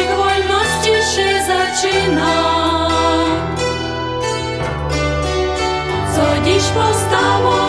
Ключик вольно стіши зачина, Зодіж поставо.